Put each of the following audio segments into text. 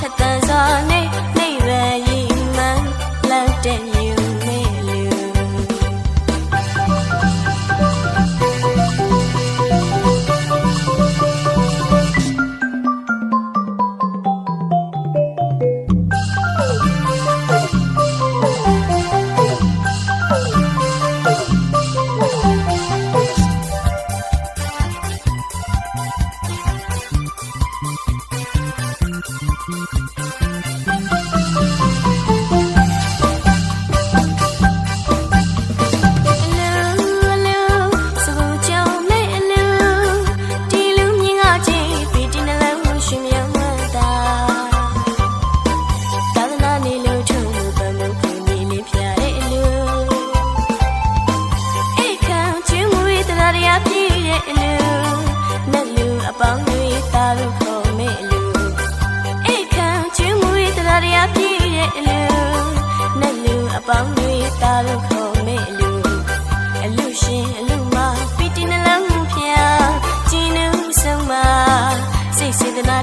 ထက်သန်စွာနဲ့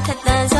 他担心。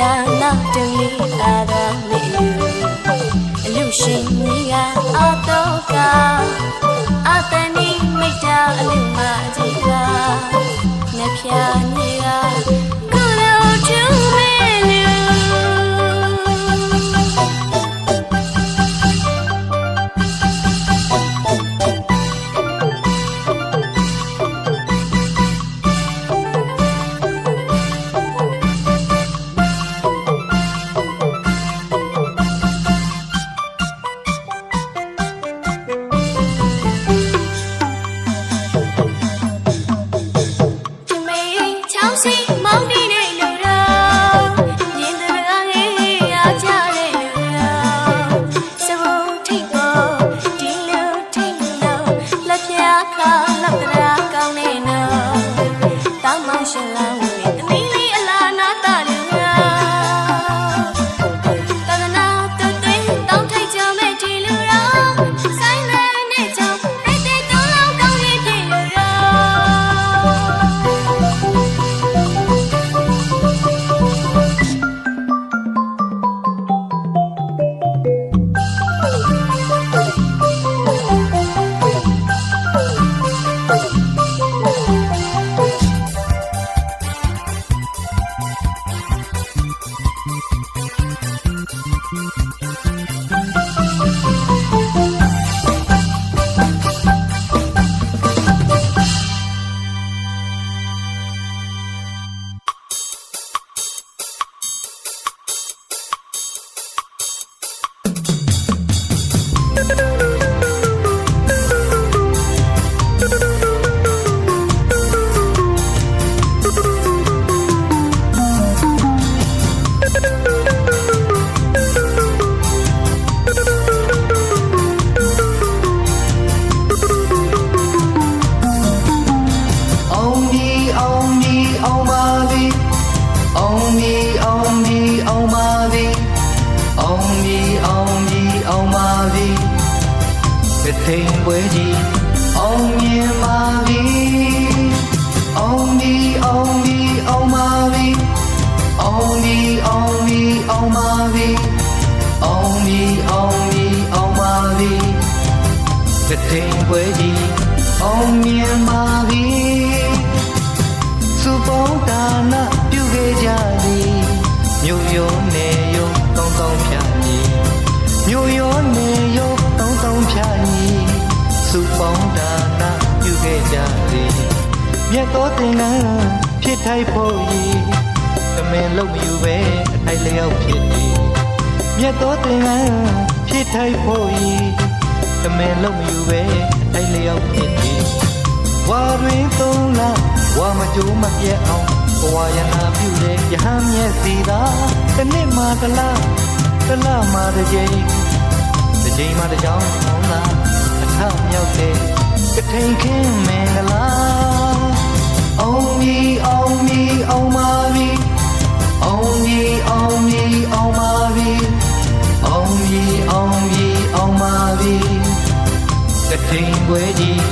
ဒါနာတလီအာရမေယူအလူရှင်ကြီးကအတော့ကအတန်ဒီမိတ်တာအလူမကြီးကငါဖြာနေက အောင်ဒီအောင်ဒီအောင်ပါပြီအောင်ဒီအောင်ဒီအောင်ပါပြီကတိန်ပွဲကြီးအောင်မြင်ပါပြီစုပေါင်းဒါနပြုခဲ့ကြသည်မြို့ရောနေရောကောင်းကောင်းဖြာညီမြို့ရောနေရောကောင်းကောင်းဖြာညီစုပေါင်းဒါနပြုခဲ့ကြသည်မြတ်တော်တင်ငန်းဖြစ်ထိုက်ဖို့ရည်သ မင်လုံးမယူပဲအထိုက်လျောက်ဖြစ်သည်မြတ်တော်တင်ငန်းဖြစ်ထိုက်ဖို့ရည်သမင်လုံးမယူပဲအထိုက်လျောက်ဖြစ်သည်ဝါတွင်သုံးလဝါမကြိုးမပြတ်အောင်ဘဝရနာပြုတဲ့ယဟန်မြတ်စီသာတစ်နှစ်မှတစ်လတစ်လမှတစ်ကြိမ်တစ်ကြိမ်မှတစ်ကြောင်းအောင်လားအထမြောက်တဲ့ကထိန်ခင်းမင်္ဂလာအော တထိန်ပွဲကြီး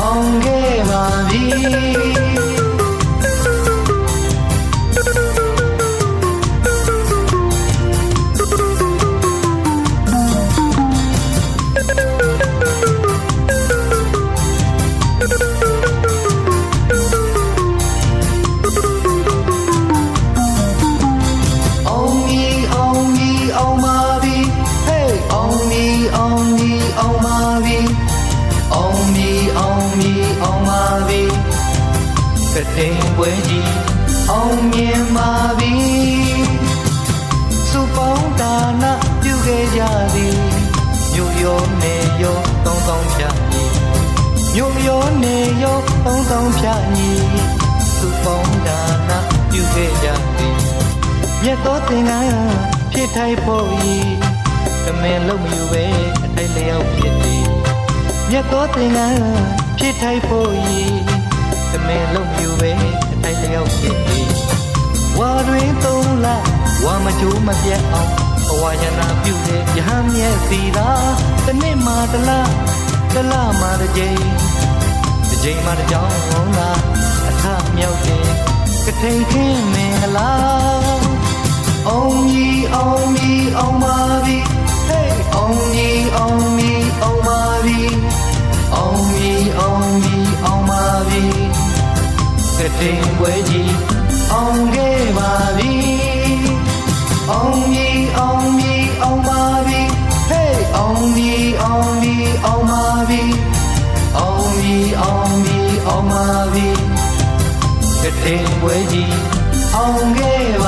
အောင်ခဲ့ပါပြီ ညီစုပေါင်းဒါနပြုခဲ့ကြသည်မြတ်တော်တင်ကဖြစ်ထိုက်ဖို့ဤသမင်လုံးမယူပဲအထိုက်လျောက်ဖြစ်သည်မြတ်တော်တင်ကဖြစ်ထိုက်ဖို့ရည်တမင်လုံးမြူပဲအထိုက်လျောက်ဖြစ်သည်ဝါတွင်သုံးလဝါမကြိုးမပြတ်အောင်ဘဝယနာပြုတဲ့ယဟန်မြတ်စီသာတစ်နှစ်မှတစ်လတစ်လမှတစ်ကြိမ် တစ်ကြိမ်မှတစ်ကြောင်းဝန်လာအထမြောက်တဲ့ကထိန်ခင်းမင်္ဂလာအောင်ကြီးအောင်ကြီးအောင်ပါပြီ Hey အောင်ကြီးအောင်ကြီးအောင်ပါပြီအောင်ကြီးအောင်ကြီးအောင်ပါပြီကတိန်ပွဲကြီးအောင်ခဲ့ပါပြီအောင်ကြီးအောင်ကြီးအောင်ပါပြီ Hey အောင်ကြီးအောင် အိမ်ပွဲကြီးအောင်ခဲ့ပါ